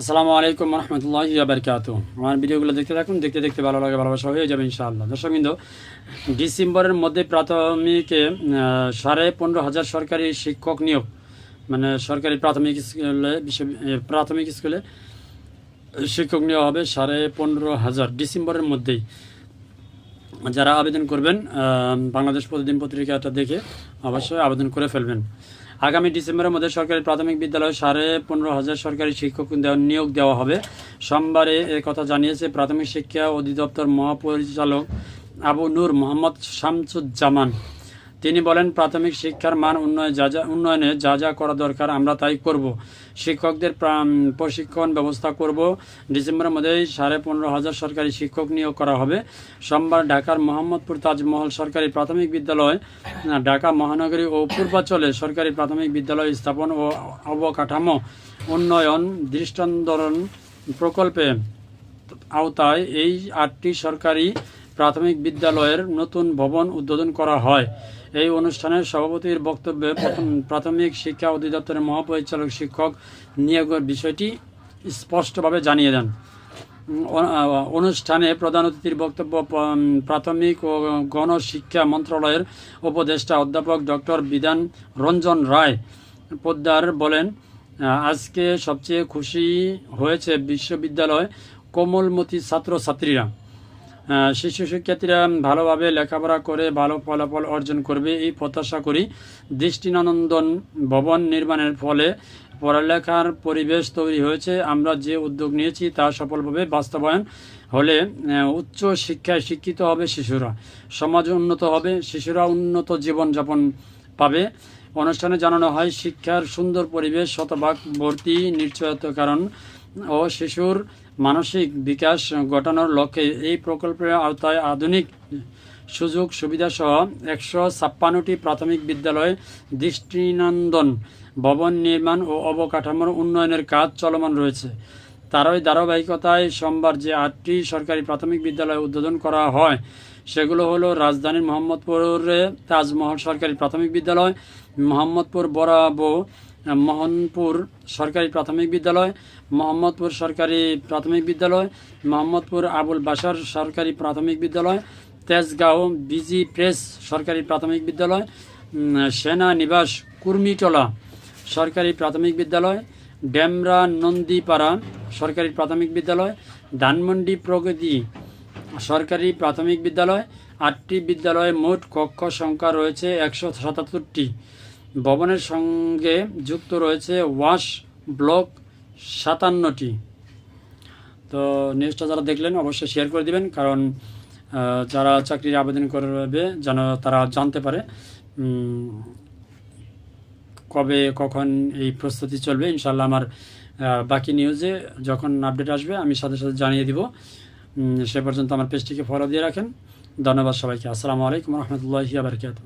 আসসালামু আলাইকুম রহমতুল্লাহ বারকাত আমার ভিডিওগুলো দেখতে থাকুন, দেখতে দেখতে ভালো লাগে, ভালোবাসা হয়ে যাবে ইনশাআল্লাহ। দর্শকবৃন্দ ডিসেম্বরের মধ্যে প্রাথমিকে সাড়ে পনেরো হাজার সরকারি শিক্ষক নিয়োগ মানে সরকারি প্রাথমিক স্কুলে প্রাথমিক স্কুলে শিক্ষক নিয়োগ হবে সাড়ে পনেরো হাজার ডিসেম্বরের মধ্যেই। যারা আবেদন করবেন বাংলাদেশ প্রতিদিন পত্রিকাটা দেখে অবশ্যই আবেদন করে ফেলবেন। আগামী ডিসেম্বরের মধ্যে সরকারি প্রাথমিক বিদ্যালয়ে সাড়ে পনেরো হাজার সরকারি শিক্ষক নিয়োগ দেওয়া হবে। সোমবারে কথা জানিয়েছে প্রাথমিক শিক্ষা অধিদপ্তর মহাপরিচালক আবু নূর মোহাম্মদ শামসুজ্জামান। তিনি বলেন, প্রাথমিক শিক্ষার মান উন্নয়ন যা যা উন্নয়নে যা যা করা দরকার, আমরা তাই করব। শিক্ষকদের প্রশিক্ষণ ব্যবস্থা করব। ডিসেম্বরের মধ্যেই সাড়ে পনেরো হাজার সরকারি শিক্ষক নিয়োগ করা হবে। সোমবার ঢাকার মোহাম্মদপুর তাজমহল সরকারি প্রাথমিক বিদ্যালয়, ঢাকা মহানগরী ও পূর্বাঞ্চলে সরকারি প্রাথমিক বিদ্যালয় স্থাপন ও অবকাঠামো উন্নয়ন দৃষ্টান্তরণ প্রকল্পে আওতায় এই আটটি সরকারি প্রাথমিক বিদ্যালয়ের নতুন ভবন উদ্বোধন করা হয়। এই অনুষ্ঠানের সভাপতির বক্তব্যে প্রথম প্রাথমিক শিক্ষা অধিদপ্তরের মহাপরিচালক শিক্ষক নিয়োগের বিষয়টি স্পষ্টভাবে জানিয়ে দেন। অনুষ্ঠানে প্রধান অতিথির বক্তব্য প্রাথমিক ও গণশিক্ষা মন্ত্রণালয়ের উপদেষ্টা অধ্যাপক ডক্টর বিধান রঞ্জন রায় পোদ্দার বলেন আজকে সবচেয়ে খুশি হয়েছে বিশ্ববিদ্যালয় কোমলমতি ছাত্রছাত্রীরা। শিশু শিক্ষার্থীরা ভালোভাবে লেখাপড়া করে ভালো ফলাফল অর্জন করবে, এই প্রত্যাশা করি। দৃষ্টিনন্দন ভবন নির্মাণের ফলে পড়ালেখার পরিবেশ তৈরি হয়েছে। আমরা যে উদ্যোগ নিয়েছি তা সফলভাবে বাস্তবায়ন হলে উচ্চ শিক্ষায় শিক্ষিত হবে শিশুরা, সমাজ উন্নত হবে, শিশুরা উন্নত জীবনযাপন পাবে। অনুষ্ঠানে জানানো হয়, শিক্ষার সুন্দর পরিবেশ, শতভাগ ভর্তি নিশ্চয়তা কারণ। ও শিশুর মানসিক বিকাশ ঘটানোর লক্ষ্যে এই প্রকল্পের আওতায় আধুনিক সুযোগ সুবিধা সহ একশো ছাপ্পান্নটি প্রাথমিক বিদ্যালয়ে, দৃষ্টিনন্দন ভবন নির্মাণ ও অবকাঠামোর উন্নয়নের কাজ চলমান রয়েছে। তারই ধারাবাহিকতায় সোমবার যে আটটি সরকারি প্রাথমিক বিদ্যালয় উদ্বোধন করা হয়, সেগুলো হলো রাজধানীর মোহাম্মদপুরে তাজমহল সরকারি প্রাথমিক বিদ্যালয়, মোহাম্মদপুর বরাবো মোহনপুর সরকারি প্রাথমিক বিদ্যালয়, মোহাম্মদপুর সরকারি প্রাথমিক বিদ্যালয়, মোহাম্মদপুর আবুল বাসার সরকারি প্রাথমিক বিদ্যালয়, তেজগাঁও বিজি প্রেস সরকারি প্রাথমিক বিদ্যালয় সেনা নিবাস কুর্মিটলা সরকারি প্রাথমিক বিদ্যালয়, ডেমরা নন্দীপাড়া সরকারি প্রাথমিক বিদ্যালয়, ধানমন্ডি প্রগতি সরকারি প্রাথমিক বিদ্যালয়, আটটি বিদ্যালয়ে মোট কক্ষ সংখ্যা রয়েছে একশো সাতাত্তরটি। ভবনের সঙ্গে যুক্ত রয়েছে ওয়াশ ব্লক সাতান্নটি। তো নিউজটা যারা দেখলেন অবশ্যই শেয়ার করে দিবেন, কারণ যারা চাকরির আবেদন করবে যেন তারা জানতে পারে কবে, কখন এই প্রস্তুতি চলবে। ইনশাল্লাহ আমার বাকি নিউজে যখন আপডেট আসবে, আমি সাথে সাথে জানিয়ে দিব। সে পর্যন্ত আমার পেজটিকে ফলো দিয়ে রাখেন। ধন্যবাদ সবাইকে। আসসালামু আলাইকুম রহমতুল্লাহি আবরকাত